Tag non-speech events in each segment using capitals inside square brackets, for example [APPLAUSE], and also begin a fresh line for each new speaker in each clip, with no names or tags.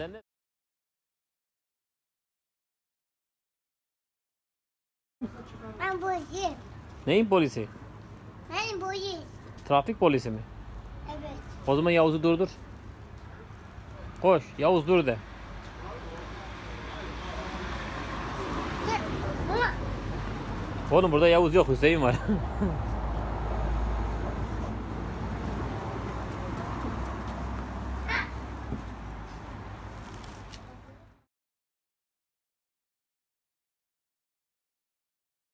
Sen ne?
Ben polis.
Neyin polisi?
Ben polis.
Trafik polisi mi?
Evet.
O zaman Yavuz'u durdur. Koş Yavuz dur de. Oğlum burada Yavuz yok Hüseyin var. [LAUGHS]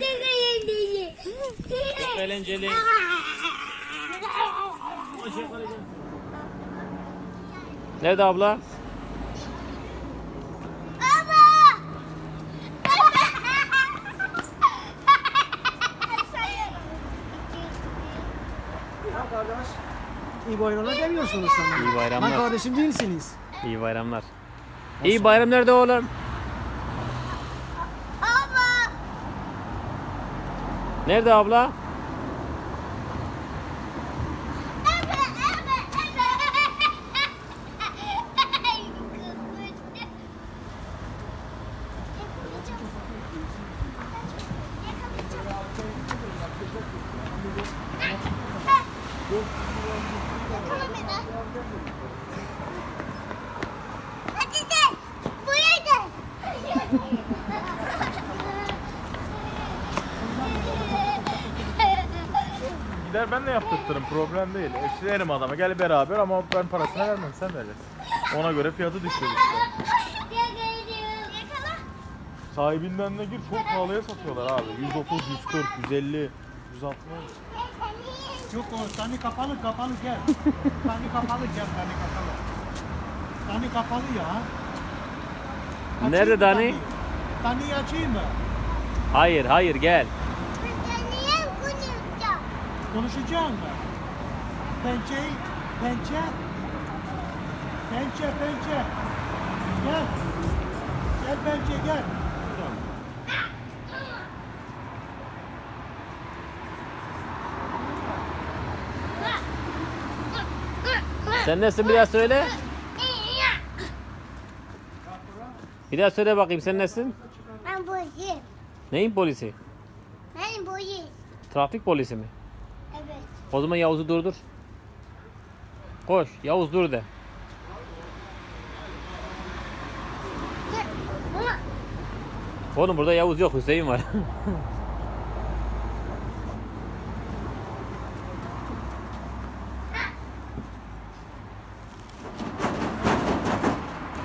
değil.
Eğlenceli. Nerede abla?
Kardeş. İyi bayramlar demiyorsunuz sana.
İyi bayramlar.
Ben kardeşim değilsiniz.
İyi bayramlar. İyi bayram nerede oğlum? Nerede abla?
Hadi gel. Buraya gel.
Gider ben de yaptırtırım problem değil. Eşlerim adama gel beraber ama ben parasını vermem sen vereceksin. Ona göre fiyatı düşüyor işte. Sahibinden de gir çok pahalıya satıyorlar abi. 130, 140, 150, 160.
Yok o tane kapalı kapalı gel. tane kapalı gel tane kapalı. Tane kapalı ya. Açayım
Nerede
mı
Dani?
Taneyi açayım mı?
Hayır hayır gel.
Konuşacağım?
Mı? Pençe, pençe. Pençe, pençe. Gel. Gel pençe gel.
Sen nesin bir daha söyle. Bir daha söyle bakayım sen nesin?
Ben polisim.
Neyin polisi?
Ben polis.
Trafik polisi mi? O zaman Yavuz'u durdur. Koş Yavuz dur de. Oğlum burada Yavuz yok Hüseyin var. [LAUGHS]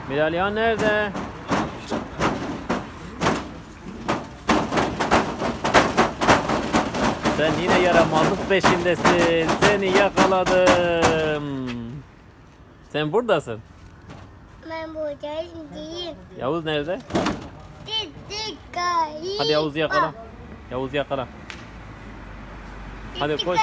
Miralihan nerede? Sen yine yaramazlık peşindesin. Seni yakaladım. Sen buradasın.
ben buradayım değil.
Yavuz nerede? Hadi Yavuz'u yakala. Yavuz'u yakala. Hadi koş.